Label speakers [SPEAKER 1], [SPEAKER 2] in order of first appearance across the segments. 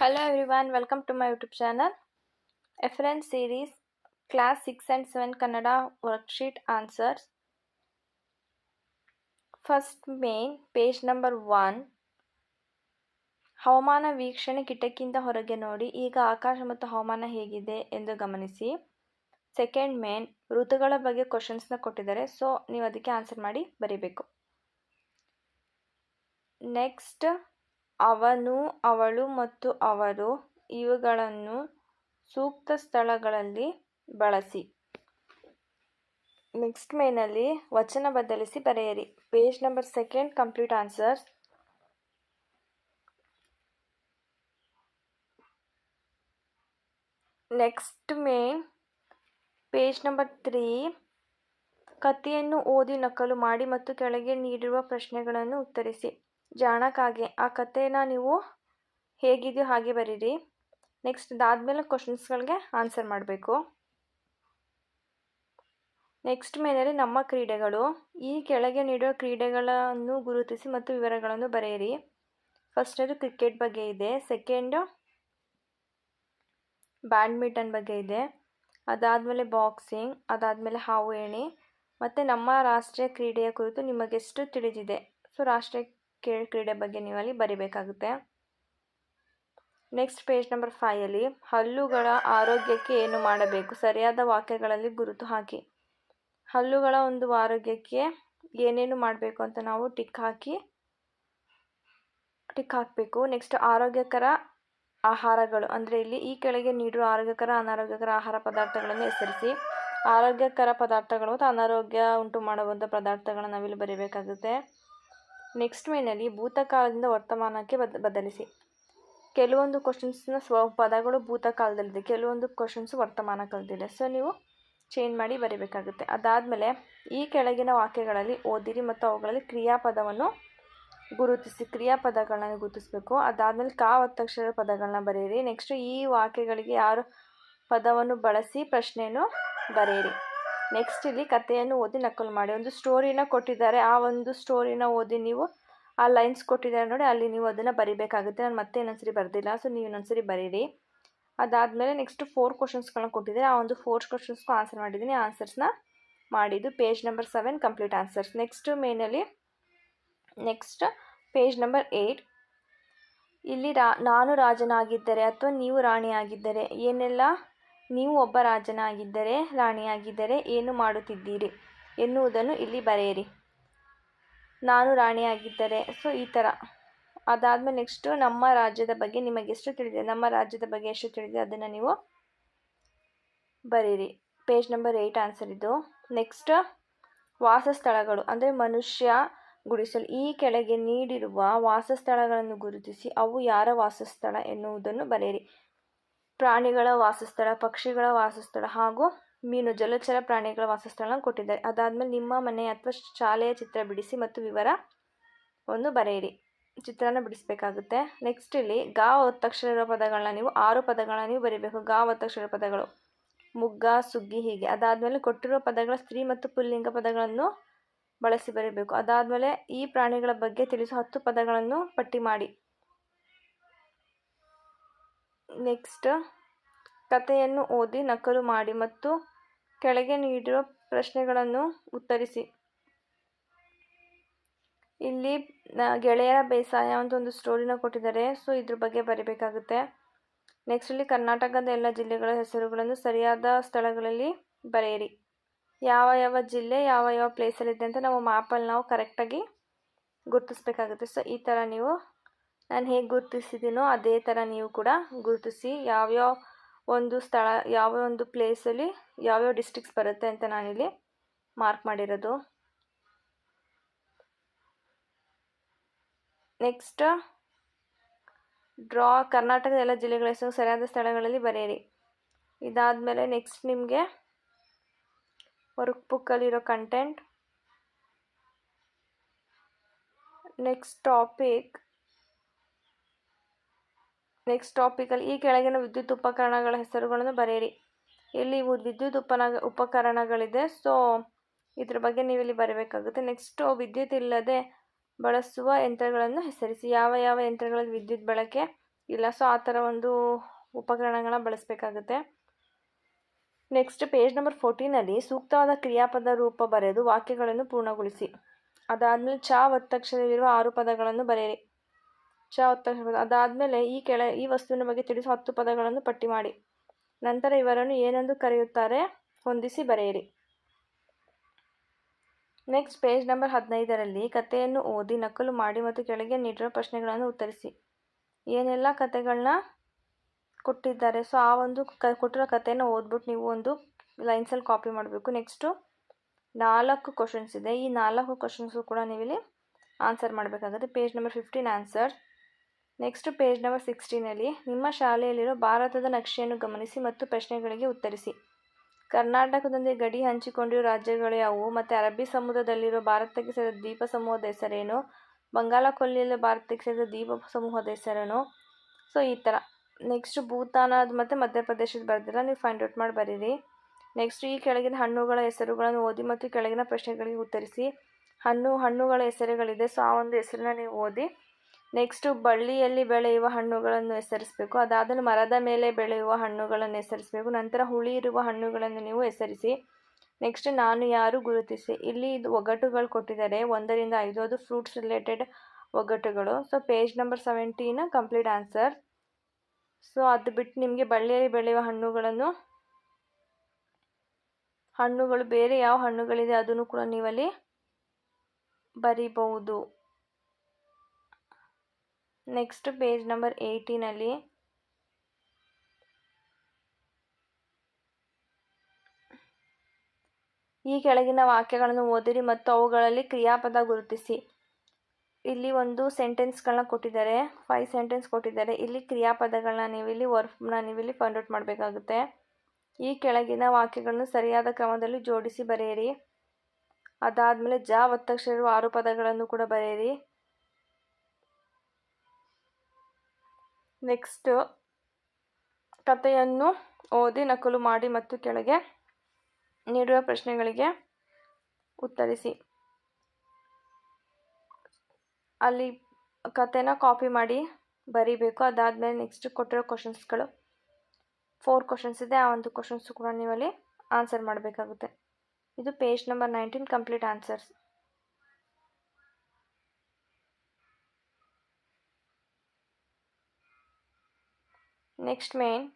[SPEAKER 1] Hello everyone welcome to my YouTube channel reference series class six and seven Kannada worksheet answers first main page number one ಹವಾಮಾನ ವೀಕ್ಷಣೆ ಕಿಟಕಿಯಿಂದ ಹೊರಗೆ ನೋಡಿ, ಈಗ ಆಕಾಶ ಮತ್ತು ಹವಾಮಾನ ಹೇಗಿದೆ ಎಂದು ಗಮನಿಸಿ. ಸೆಕೆಂಡ್ ಮೇನ್ ಋತುಗಳ ಬಗ್ಗೆ ಕ್ವಶನ್ಸ್ನ ಕೊಟ್ಟಿದ್ದಾರೆ ಸೊ ನೀವು ಅದಕ್ಕೆ ಆನ್ಸರ್ ಮಾಡಿ ಬರೀಬೇಕು. ನೆಕ್ಸ್ಟ್ ಅವನು, ಅವಳು ಮತ್ತು ಅವರು ಇವುಗಳನ್ನು ಸೂಕ್ತ ಸ್ಥಳಗಳಲ್ಲಿ ಬಳಸಿ. ನೆಕ್ಸ್ಟ್ ಮೇನಲ್ಲಿ ವಚನ ಬದಲಿಸಿ ಬರೆಯಿರಿ. Page number second complete answers. Next main page number three. ಕಥೆಯನ್ನು ಓದಿ ನಕಲು ಮಾಡಿ ಮತ್ತು ಕೆಳಗೆ ನೀಡಿರುವ ಪ್ರಶ್ನೆಗಳನ್ನು ಉತ್ತರಿಸಿ. ಜಾಣಕ್ಕಾಗಿ ಆ ಕಥೆನ ನೀವು ಹೇಗಿದೆಯೋ ಹಾಗೆ ಬರೀರಿ. ನೆಕ್ಸ್ಟ್ ಅದಾದಮೇಲೆ ಕ್ವಶನ್ಸ್ಗಳಿಗೆ ಆನ್ಸರ್ ಮಾಡಬೇಕು. ನೆಕ್ಸ್ಟ್ ಮೇಲೆ ನಮ್ಮ ಕ್ರೀಡೆಗಳು. ಈ ಕೆಳಗೆ ನೀಡುವ ಕ್ರೀಡೆಗಳನ್ನು ಗುರುತಿಸಿ ಮತ್ತು ವಿವರಗಳನ್ನು ಬರೆಯಿರಿ. ಫಸ್ಟದು ಕ್ರಿಕೆಟ್ ಬಗ್ಗೆ ಇದೆ. ಸೆಕೆಂಡು ಬ್ಯಾಡ್ಮಿಂಟನ್ ಬಗ್ಗೆ ಇದೆ. ಅದಾದಮೇಲೆ ಬಾಕ್ಸಿಂಗ್ ಅದಾದಮೇಲೆ ಹಾವು ಏಣಿ. ಮತ್ತು ನಮ್ಮ ರಾಷ್ಟ್ರೀಯ ಕ್ರೀಡೆಯ ಕುರಿತು ನಿಮಗೆಷ್ಟು ತಿಳಿದಿದೆ? ಸೊ ರಾಷ್ಟ್ರೀಯ ಕ್ರೀಡೆ ಬಗ್ಗೆ ನೀವು ಅಲ್ಲಿ ಬರಿಬೇಕಾಗುತ್ತೆ. ನೆಕ್ಸ್ಟ್ ಪೇಜ್ ನಂಬರ್ ಫೈಯಲ್ಲಿ ಹಲ್ಲುಗಳ ಆರೋಗ್ಯಕ್ಕೆ ಏನು ಮಾಡಬೇಕು? ಸರಿಯಾದ ವಾಕ್ಯಗಳಲ್ಲಿ ಗುರುತು ಹಾಕಿ. ಹಲ್ಲುಗಳ ಒಂದು ಆರೋಗ್ಯಕ್ಕೆ ಏನೇನು ಮಾಡಬೇಕು ಅಂತ ನಾವು ಟಿಕ್ ಹಾಕಿ, ಟಿಕ್ ಹಾಕಬೇಕು. ನೆಕ್ಸ್ಟ್ ಆರೋಗ್ಯಕರ ಆಹಾರಗಳು. ಅಂದರೆ ಇಲ್ಲಿ ಈ ಕೆಳಗೆ ನೀಡಿರುವ ಆರೋಗ್ಯಕರ, ಅನಾರೋಗ್ಯಕರ ಆಹಾರ ಪದಾರ್ಥಗಳನ್ನು ಹೆಸರಿಸಿ. ಆರೋಗ್ಯಕರ ಪದಾರ್ಥಗಳು ಮತ್ತು ಅನಾರೋಗ್ಯ ಉಂಟು ಮಾಡುವಂಥ ಪದಾರ್ಥಗಳನ್ನು ನಾವಿಲ್ಲಿ ಬರೀಬೇಕಾಗುತ್ತೆ. ನೆಕ್ಸ್ಟ್ ಮೇನಲ್ಲಿ ಭೂತಕಾಲದಿಂದ ವರ್ತಮಾನಕ್ಕೆ ಬದ್, ಬದಲಿಸಿ. ಕೆಲವೊಂದು ಕ್ವಶನ್ಸ್ನ ಸ್ವ, ಪದಗಳು ಭೂತಕಾಲದಲ್ಲಿದೆ, ಕೆಲವೊಂದು ಕ್ವಶನ್ಸ್ ವರ್ತಮಾನ ಕಾಲದಿದೆ ಸೊ ನೀವು ಚೇಂಜ್ ಮಾಡಿ ಬರೀಬೇಕಾಗುತ್ತೆ. ಅದಾದಮೇಲೆ ಈ ಕೆಳಗಿನ ವಾಕ್ಯಗಳಲ್ಲಿ ಓದಿರಿ ಮತ್ತು ಅವುಗಳಲ್ಲಿ ಕ್ರಿಯಾಪದವನ್ನು ಗುರುತಿಸಿ. ಕ್ರಿಯಾಪದಗಳನ್ನ ಗುರುತಿಸಬೇಕು. ಅದಾದಮೇಲೆ ಕಾ ಒತ್ತಕ್ಷರ ಪದಗಳನ್ನ ಬರೆಯಿರಿ. ನೆಕ್ಸ್ಟು ಈ ವಾಕ್ಯಗಳಿಗೆ ಯಾರು ಪದವನ್ನು ಬಳಸಿ ಪ್ರಶ್ನೆಯನ್ನು ಬರೆಯಿರಿ. ನೆಕ್ಸ್ಟ್ ಇಲ್ಲಿ ಕಥೆಯನ್ನು ಓದಿ ನಕಲು ಮಾಡಿ. ಒಂದು ಸ್ಟೋರಿನ ಕೊಟ್ಟಿದ್ದಾರೆ. ಆ ಒಂದು ಸ್ಟೋರಿನ ಓದಿ ನೀವು, ಆ ಲೈನ್ಸ್ ಕೊಟ್ಟಿದ್ದಾರೆ ನೋಡಿ, ಅಲ್ಲಿ ನೀವು ಅದನ್ನು ಬರಿಬೇಕಾಗುತ್ತೆ. ನಾನು ಮತ್ತೆ ಇನ್ನೊಂದ್ಸರಿ ಬರೆದಿಲ್ಲ. ಸೊ ನೀವು ಇನ್ನೊಂದ್ಸರಿ ಬರೀರಿ. ಅದಾದಮೇಲೆ ನೆಕ್ಸ್ಟ್ ಫೋರ್ ಕ್ವಶನ್ಸ್ಗಳನ್ನ ಕೊಟ್ಟಿದ್ದಾರೆ. ಆ ಒಂದು ಫೋರ್ ಕ್ವಶನ್ಸ್ಗೂ ಆನ್ಸರ್ ಮಾಡಿದ್ದೀನಿ. ಆನ್ಸರ್ಸ್ನ ಮಾಡಿದ್ದು page number seven complete answers next ಮೇನಲ್ಲಿ ನೆಕ್ಸ್ಟ್ ಪೇಜ್ ನಂಬರ್ ಏಯ್ಟ್ ಇಲ್ಲಿ ರಾ, ನಾನು ರಾಜನಾಗಿದ್ದರೆ ಅಥವಾ ನೀವು ರಾಣಿಯಾಗಿದ್ದರೆ ಏನೆಲ್ಲ ನೀವು ಒಬ್ಬ ರಾಜನಾಗಿದ್ದರೆ, ರಾಣಿಯಾಗಿದ್ದರೆ ಏನು ಮಾಡುತ್ತಿದ್ದೀರಿ? ಎನ್ನುವುದನ್ನು ಇಲ್ಲಿ ಬರೆಯಿರಿ. ನಾನು ರಾಣಿಯಾಗಿದ್ದರೆ, ಸೊ ಈ ಥರ. ಅದಾದಮೇಲೆ ನೆಕ್ಸ್ಟು ನಮ್ಮ ರಾಜ್ಯದ ಬಗ್ಗೆ ನಿಮಗೆ ಎಷ್ಟು ತಿಳಿದಿದೆ? ನಮ್ಮ ರಾಜ್ಯದ ಬಗ್ಗೆ ಎಷ್ಟು ತಿಳಿದಿದೆ? ಅದನ್ನು ನೀವು ಬರೀರಿ ಪೇಜ್ ನಂಬರ್ ಏಯ್ಟ್ ಆನ್ಸರ್ ಇದು. ನೆಕ್ಸ್ಟ್ ವಾಸಸ್ಥಳಗಳು, ಅಂದರೆ ಮನುಷ್ಯ ಗುಡಿಸಲು, ಈ ಕೆಳಗೆ ನೀಡಿರುವ ವಾಸಸ್ಥಳಗಳನ್ನು ಗುರುತಿಸಿ, ಅವು ಯಾರ ವಾಸಸ್ಥಳ ಎನ್ನುವುದನ್ನು ಬರೆಯಿರಿ. ಪ್ರಾಣಿಗಳ ವಾಸಸ್ಥಳ, ಪಕ್ಷಿಗಳ ವಾಸಸ್ಥಳ ಹಾಗೂ ಮೀನು ಜಲಚರ ಪ್ರಾಣಿಗಳ ವಾಸಸ್ಥಳನ ಕೊಟ್ಟಿದ್ದಾರೆ. ಅದಾದಮೇಲೆ ನಿಮ್ಮ ಮನೆ ಅಥವಾ ಶಾಲೆಯ ಚಿತ್ರ ಬಿಡಿಸಿ ಮತ್ತು ವಿವರ ಒಂದು ಬರೆಯಿರಿ. ಚಿತ್ರನ ಬಿಡಿಸಬೇಕಾಗುತ್ತೆ. ನೆಕ್ಸ್ಟ್ ಇಲ್ಲಿ ಗಾ ಒತ್ತಕ್ಷರ ಪದಗಳನ್ನ ನೀವು ಆರು ಪದಗಳನ್ನ ನೀವು ಬರೀಬೇಕು. ಗಾ ಒತ್ತಕ್ಷರ ಪದಗಳು ಮುಗ್ಗ, ಸುಗ್ಗಿ ಹೀಗೆ. ಅದಾದಮೇಲೆ ಕೊಟ್ಟಿರುವ ಪದಗಳ ಸ್ತ್ರೀ ಮತ್ತು ಪುಲ್ಲಿಂಗ ಪದಗಳನ್ನು ಬಳಸಿ ಬರೀಬೇಕು. ಅದಾದಮೇಲೆ ಈ ಪ್ರಾಣಿಗಳ ಬಗ್ಗೆ ತಿಳಿಸುವ ಹತ್ತು ಪದಗಳನ್ನು ಪಟ್ಟಿ ಮಾಡಿ. ನೆಕ್ಸ್ಟ್ ಕಥೆಯನ್ನು ಓದಿ ನಕಲು ಮಾಡಿ ಮತ್ತು ಕೆಳಗೆ ನೀಡಿರುವ ಪ್ರಶ್ನೆಗಳನ್ನು ಉತ್ತರಿಸಿ. ಇಲ್ಲಿ ಗೆಳೆಯರ ಬೇಸಾಯ ಅಂತ ಒಂದು ಸ್ಟೋರಿನ ಕೊಟ್ಟಿದ್ದಾರೆ. ಸೊ ಇದ್ರ ಬಗ್ಗೆ ಬರೀಬೇಕಾಗುತ್ತೆ. ನೆಕ್ಸ್ಟ್ ಇಲ್ಲಿ ಕರ್ನಾಟಕದ ಎಲ್ಲ ಜಿಲ್ಲೆಗಳ ಹೆಸರುಗಳನ್ನು ಸರಿಯಾದ ಸ್ಥಳಗಳಲ್ಲಿ ಬರೆಯಿರಿ. ಯಾವ ಯಾವ ಜಿಲ್ಲೆ, ಯಾವ ಯಾವ ಪ್ಲೇಸಲ್ಲಿದೆ ಅಂತ ನಾವು ಮ್ಯಾಪಲ್ಲಿ ನಾವು ಕರೆಕ್ಟಾಗಿ ಗುರುತಿಸ್ಬೇಕಾಗುತ್ತೆ. ಸೊ ಈ ಥರ ನೀವು ನಾನು ಹೇಗೆ ಗುರುತಿಸಿದ್ದೀನೋ ಅದೇ ಥರ ನೀವು ಕೂಡ ಗುರುತಿಸಿ ಯಾವ್ಯಾವ ಒಂದು ಸ್ಥಳ, ಯಾವ ಒಂದು ಪ್ಲೇಸಲ್ಲಿ ಯಾವ್ಯಾವ ಡಿಸ್ಟಿಕ್ಸ್ ಬರುತ್ತೆ ಅಂತ ನಾನಿಲ್ಲಿ ಮಾರ್ಕ್ ಮಾಡಿರೋದು. ನೆಕ್ಸ್ಟ್ ಡ್ರಾ ಕರ್ನಾಟಕದ ಎಲ್ಲ ಜಿಲ್ಲೆಗಳ ಹೆಸರು ಸರಿಯಾದ ಸ್ಥಳಗಳಲ್ಲಿ ಬರೆಯಿರಿ. ಇದಾದಮೇಲೆ ನೆಕ್ಸ್ಟ್ ನಿಮಗೆ ವರ್ಕ್ ಬುಕ್ಕಲ್ಲಿರೋ ಕಂಟೆಂಟ್ ನೆಕ್ಸ್ಟ್ ಟಾಪಿಕ್ ನೆಕ್ಸ್ಟ್ ಟಾಪಿಕಲ್ಲಿ ಈ ಕೆಳಗಿನ ವಿದ್ಯುತ್ ಉಪಕರಣಗಳ ಹೆಸರುಗಳನ್ನು ಬರೆಯಿರಿ. ಇಲ್ಲಿ ವಿದ್ಯುತ್ ಉಪನ, ಉಪಕರಣಗಳಿದೆ. ಸೊ ಇದ್ರ ಬಗ್ಗೆ ನೀವು ಇಲ್ಲಿ ಬರಬೇಕಾಗುತ್ತೆ. ನೆಕ್ಸ್ಟು ವಿದ್ಯುತ್ ಇಲ್ಲದೆ ಬಳಸುವ ಯಂತ್ರಗಳನ್ನು ಹೆಸರಿಸಿ. ಯಾವ ಯಾವ ಯಂತ್ರಗಳಲ್ಲಿ ವಿದ್ಯುತ್ ಬಳಕೆ ಇಲ್ಲ. ಸೊ ಆ ಥರ ಒಂದು ಉಪಕರಣಗಳನ್ನ ಬಳಸಬೇಕಾಗುತ್ತೆ. ನೆಕ್ಸ್ಟ್ ಪೇಜ್ ನಂಬರ್ ಫೋರ್ಟೀನಲ್ಲಿ ಸೂಕ್ತವಾದ ಕ್ರಿಯಾಪದ ರೂಪ ಬರೆದು ವಾಕ್ಯಗಳನ್ನು ಪೂರ್ಣಗೊಳಿಸಿ. ಅದಾದಮೇಲೆ ಚ ಒತ್ತಕ್ಷರವಿರುವ ಆರು ಪದಗಳನ್ನು ಬರೆಯಿರಿ. ಚ ಉತ್ತರ ಅದಾದಮೇಲೆ ಈ ಕೆಳ, ಈ ವಸ್ತುವಿನ ಬಗ್ಗೆ ತಿಳಿಸುವ ಹತ್ತು ಪದಗಳನ್ನು ಪಟ್ಟಿ ಮಾಡಿ. ನಂತರ ಇವರನ್ನು ಏನೆಂದು ಕರೆಯುತ್ತಾರೆ ಹೊಂದಿಸಿ ಬರೆಯಿರಿ. ನೆಕ್ಸ್ಟ್ ಪೇಜ್ ನಂಬರ್ ಹದಿನೈದರಲ್ಲಿ ಕಥೆಯನ್ನು ಓದಿ, ನಕಲು ಮಾಡಿ ಮತ್ತು ಕೆಳಗೆ ನೀಡಿರುವ ಪ್ರಶ್ನೆಗಳನ್ನು ಉತ್ತರಿಸಿ. ಏನೆಲ್ಲ ಕಥೆಗಳನ್ನ ಕೊಟ್ಟಿದ್ದಾರೆ? ಸೊ, ಆ ಒಂದು ಕ ಕೊಟ್ಟಿರೋ ಕಥೆನ ಓದ್ಬಿಟ್ಟು ನೀವು ಒಂದು ಲೈನ್ಸಲ್ಲಿ ಕಾಪಿ ಮಾಡಬೇಕು. ನೆಕ್ಸ್ಟು ನಾಲ್ಕು ಕ್ವಶನ್ಸ್ ಇದೆ. ಈ ನಾಲ್ಕು ಕ್ವಶನ್ಸು ಕೂಡ ನೀವಿಲ್ಲಿ ಆನ್ಸರ್ ಮಾಡಬೇಕಾಗುತ್ತೆ. Page number fifteen answer next page number ಸಿಕ್ಸ್ಟೀನಲ್ಲಿ ನಿಮ್ಮ ಶಾಲೆಯಲ್ಲಿರೋ ಭಾರತದ ನಕ್ಷೆಯನ್ನು ಗಮನಿಸಿ ಮತ್ತು ಪ್ರಶ್ನೆಗಳಿಗೆ ಉತ್ತರಿಸಿ. ಕರ್ನಾಟಕದೊಂದಿಗೆ ಗಡಿ ಹಂಚಿಕೊಂಡಿರೋ ರಾಜ್ಯಗಳು ಯಾವುವು ಮತ್ತು ಅರಬ್ಬಿ ಸಮುದ್ರದಲ್ಲಿರೋ ಭಾರತಕ್ಕೆ ಸೇರಿದ ದ್ವೀಪ ಸಮೂಹದ ಹೆಸರೇನು? ಬಂಗಾಳ ಕೊಲ್ಲಿಯಲ್ಲಿ ಭಾರತಕ್ಕೆ ಸೇರಿದ ದ್ವೀಪ ಸಮೂಹದ ಹೆಸರೇನು? ಸೊ ಈ ಥರ. ನೆಕ್ಸ್ಟ್ ಭೂತಾನ ಮತ್ತು ಮಧ್ಯಪ್ರದೇಶದ ಬರೆದಿಲ್ಲ ನೀವು ಫೈಂಡ್ ಔಟ್ ಮಾಡಿ ಬರೀರಿ. ನೆಕ್ಸ್ಟ್ ಈ ಕೆಳಗಿನ ಹಣ್ಣುಗಳ ಹೆಸರುಗಳನ್ನು ಓದಿ ಮತ್ತು ಕೆಳಗಿನ ಪ್ರಶ್ನೆಗಳಿಗೆ ಉತ್ತರಿಸಿ. ಹಣ್ಣು ಹಣ್ಣುಗಳ ಹೆಸರುಗಳಿದೆ. ಸೊ ಆ ಒಂದು ಹೆಸರನ್ನ ನೀವು ಓದಿ. ನೆಕ್ಸ್ಟು ಬಳ್ಳಿಯಲ್ಲಿ ಬೆಳೆಯುವ ಹಣ್ಣುಗಳನ್ನು ಹೆಸರಿಸಬೇಕು. ಅದಾದಮೇಲೆ ಮರದ ಮೇಲೆ ಬೆಳೆಯುವ ಹಣ್ಣುಗಳನ್ನು ಹೆಸರಿಸಬೇಕು. ನಂತರ ಹುಳಿ ಇರುವ ಹಣ್ಣುಗಳನ್ನು ನೀವು ಹೆಸರಿಸಿ. ನೆಕ್ಸ್ಟ್ ನಾನು ಯಾರು ಗುರುತಿಸಿ. ಇಲ್ಲಿ ಇದು ಒಗಟುಗಳು ಕೊಟ್ಟಿದ್ದಾರೆ. ಒಂದರಿಂದ ಐದು, ಅದು ಫ್ರೂಟ್ಸ್ ರಿಲೇಟೆಡ್ ಒಗಟುಗಳು. ಸೊ ಪೇಜ್ ನಂಬರ್ ಸೆವೆಂಟೀನ ಕಂಪ್ಲೀಟ್ ಆನ್ಸರ್ ಸೊ ಅದು ಬಿಟ್ಟು ನಿಮಗೆ ಬಳ್ಳಿಯಲ್ಲಿ ಬೆಳೆಯುವ ಹಣ್ಣುಗಳನ್ನು, ಹಣ್ಣುಗಳು ಬೇರೆ ಯಾವ ಹಣ್ಣುಗಳಿದೆ ಅದನ್ನು ಕೂಡ ನೀವಲ್ಲಿ ಬರೀಬಹುದು. ನೆಕ್ಸ್ಟ್ ಪೇಜ್ ನಂಬರ್ ಏಯ್ಟೀನಲ್ಲಿ ಈ ಕೆಳಗಿನ ವಾಕ್ಯಗಳನ್ನು ಓದಿರಿ ಮತ್ತು ಅವುಗಳಲ್ಲಿ ಕ್ರಿಯಾಪದ ಗುರುತಿಸಿ. ಇಲ್ಲಿ ಒಂದು ಸೆಂಟೆನ್ಸ್ಗಳನ್ನ ಕೊಟ್ಟಿದ್ದಾರೆ. ಫೈವ್ ಸೆಂಟೆನ್ಸ್ ಕೊಟ್ಟಿದ್ದಾರೆ. ಇಲ್ಲಿ ಕ್ರಿಯಾಪದಗಳನ್ನ ನೀವಿಲ್ಲಿ ವರ್ಫ್ನ ನೀವಿಲ್ಲಿ ಫೈಂಡ್ ಔಟ್ ಮಾಡಬೇಕಾಗುತ್ತೆ. ಈ ಕೆಳಗಿನ ವಾಕ್ಯಗಳನ್ನು ಸರಿಯಾದ ಕ್ರಮದಲ್ಲಿ ಜೋಡಿಸಿ ಬರೆಯಿರಿ. ಅದಾದಮೇಲೆ ಜ ಒತ್ತಕ್ಷರ ಆರು ಪದಗಳನ್ನು ಕೂಡ ಬರೆಯಿರಿ. ನೆಕ್ಸ್ಟ್ ಕಥೆಯನ್ನು ಓದಿ ನಕಲು ಮಾಡಿ ಮತ್ತು ಕೆಳಗೆ ನೀಡುವ ಪ್ರಶ್ನೆಗಳಿಗೆ ಉತ್ತರಿಸಿ. ಅಲ್ಲಿ ಕಥೆನ ಕಾಪಿ ಮಾಡಿ ಬರೀಬೇಕು. ಅದಾದಮೇಲೆ ನೆಕ್ಸ್ಟ್ ಕೊಟ್ಟಿರೋ ಕ್ವಶನ್ಸ್ಗಳು ಫೋರ್ ಕ್ವಶನ್ಸ್ ಇದೆ. ಆ ಒಂದು ಕ್ವಶನ್ಸು ಕೂಡ ನೀವಲ್ಲಿ ಆನ್ಸರ್ ಮಾಡಬೇಕಾಗುತ್ತೆ. ಇದು page number nineteen complete answers next main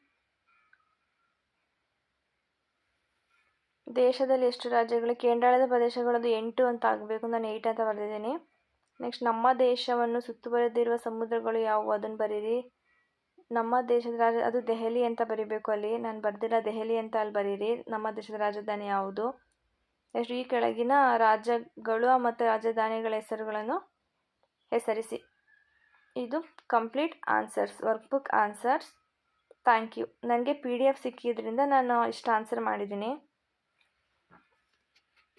[SPEAKER 1] ದೇಶದಲ್ಲಿ ಎಷ್ಟು ರಾಜ್ಯಗಳು, ಕೇಂದ್ರಾಡಳಿತ ಪ್ರದೇಶಗಳದ್ದು ಎಂಟು ಅಂತ ಆಗಬೇಕು ನಾನು ಏಯ್ಟ್ ಅಂತ ಬರೆದಿದ್ದೀನಿ. ನೆಕ್ಸ್ಟ್ ನಮ್ಮ ದೇಶವನ್ನು ಸುತ್ತುವರೆದಿರುವ ಸಮುದ್ರಗಳು ಯಾವುವು? ಅದನ್ನು ಬರೀರಿ. ನಮ್ಮ ದೇಶದ ರಾಜ, ಅದು ದೆಹಲಿ ಅಂತ ಬರೀಬೇಕು ಅಲ್ಲಿ. ನಾನು ಬರೆದಿಲ್ಲ ದೆಹಲಿ ಅಂತ ಅಲ್ಲಿ ಬರೀರಿ. ನಮ್ಮ ದೇಶದ ರಾಜಧಾನಿ ಯಾವುದು? ನೆಕ್ಸ್ಟ್ ಈ ಕೆಳಗಿನ ರಾಜ್ಯಗಳು ಮತ್ತು ರಾಜಧಾನಿಗಳ ಹೆಸರುಗಳನ್ನು ಹೆಸರಿಸಿ. ಇದು complete answers work book answers thank you ನನಗೆ ಪಿ ಡಿ ಎಫ್ ಸಿಕ್ಕಿದ್ರಿಂದ ನಾನು ಇಷ್ಟು ಆನ್ಸರ್ ಮಾಡಿದ್ದೀನಿ.